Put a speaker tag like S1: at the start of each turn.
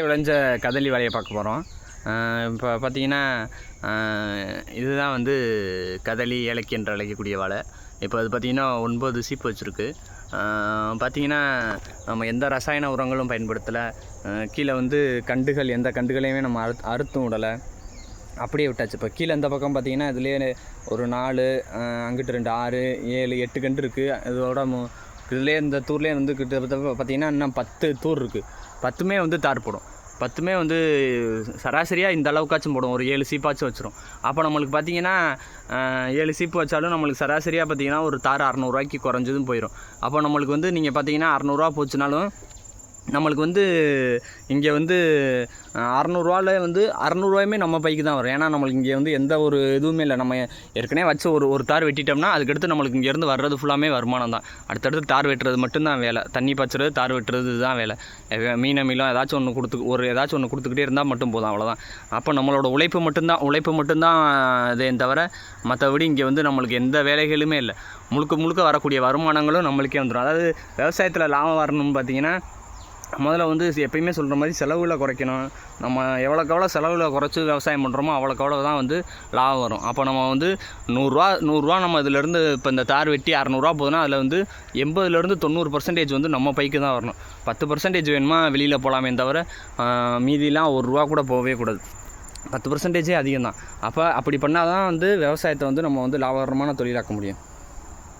S1: விளைஞ்ச கதலி வேலையை பார்க்க போகிறோம் இப்போ பார்த்தீங்கன்னா இதுதான் வந்து கதலி ஏலக்கி என்று அழைக்கக்கூடிய வாழை இப்போ அது பார்த்திங்கன்னா ஒன்பது சீப்பு வச்சுருக்கு. பார்த்தீங்கன்னா நம்ம எந்த ரசாயன உரங்களும் பயன்படுத்தலை. கீழே வந்து கண்டுகள் எந்த கண்டுகளையுமே நம்ம அறு அறுத்தும் விடலை. அப்படியே விட்டாச்சு. இப்போ கீழே இந்த பக்கம் பார்த்திங்கன்னா இதுலேயே ஒரு நாலு அங்கிட்டு ரெண்டு ஆறு ஏழு எட்டு கண்டு இருக்குது இதோட மு இதுலேயே இந்த தூர்லேயே வந்து கிட்டத்தட்ட பார்த்தீங்கன்னா இன்னும் பத்து தூர் இருக்குது பத்துமே வந்து தார் போடும். பத்துமே வந்து சராசரியாக இந்த அளவுக்காச்சும் போடும். ஒரு ஏழு சீப்பாச்சும் வச்சிரும். அப்போ நம்மளுக்கு பார்த்தீங்கன்னா ஏழு சீப்பு வச்சாலும் நம்மளுக்கு சராசரியாக பார்த்தீங்கன்னா ஒரு தார் அறநூறுவாய்க்கு குறைஞ்சதும் போயிடும் அப்போ நம்மளுக்கு வந்து நீங்கள் பார்த்தீங்கன்னா அறநூறுவா போச்சுனாலும் நம்மளுக்கு வந்து இங்கே வந்து அறநூறுவாவில் வந்து அறநூறுவாயுமே நம்ம பைக்கு தான் வரும். ஏன்னா நம்மளுக்கு இங்கே வந்து எந்த ஒரு இதுவுமே இல்லை. நம்ம ஏற்கனவே வச்சு ஒரு ஒரு தார் வெட்டிட்டோம்னா அதுக்கடுத்து நம்மளுக்கு இங்கேருந்து வர்றது ஃபுல்லாமே வருமானம் தான். அடுத்தடுத்து தார் வெட்டுறது மட்டும்தான் வேலை. தண்ணி பச்சுறது தார் வெட்டுறது இதுதான் வேலை. மீன மீளம் ஏதாச்சும் ஒன்று கொடுத்து ஒரு ஏதாச்சும் ஒன்று கொடுத்துக்கிட்டே இருந்தால் மட்டும் போதும் அவ்வளோதான் அப்போ நம்மளோட உழைப்பு மட்டும்தான் உழைப்பு மட்டும்தான் இதே தவிர மற்றபடி இங்கே வந்து நம்மளுக்கு எந்த வேலைகளுமே இல்லை. முழுக்க முழுக்க வரக்கூடிய வருமானங்களும் நம்மளுக்கே வந்துடும் அதாவது விவசாயத்தில் லாபம் வரணும்னு பார்த்திங்கன்னா முதல்ல வந்து எப்பயுமே சொல்கிற மாதிரி செலவுகளை குறைக்கணும். நம்ம எவ்வளோக்கு எவ்வளோ செலவில் குறைச்சி விவசாயம் பண்ணுறோமோ அவ்வளோக்கு எவ்வளோ தான் வந்து லாபம் வரும். அப்போ நம்ம வந்து நூறுரூவா நூறுரூவா நம்ம இதிலேருந்து இப்போ இந்த தார் வெட்டி அறநூறுவா போதுன்னா அதில் வந்து எண்பதுலேருந்து தொண்ணூறு பர்சன்டேஜ் வந்து நம்ம பைக்கு தான் வரணும். பத்து பர்சன்டேஜ் வேணுமா? வெளியில் போகலாமே தவிர மீதிலாம் ஒரு ரூபா கூட போகவே கூடாது. பத்து பர்சன்டேஜே அதிகம் தான் அப்போ அப்படி பண்ணால் தான் வந்து விவசாயத்தை வந்து நம்ம வந்து லாபகரமான தொழிலாக்க முடியும்.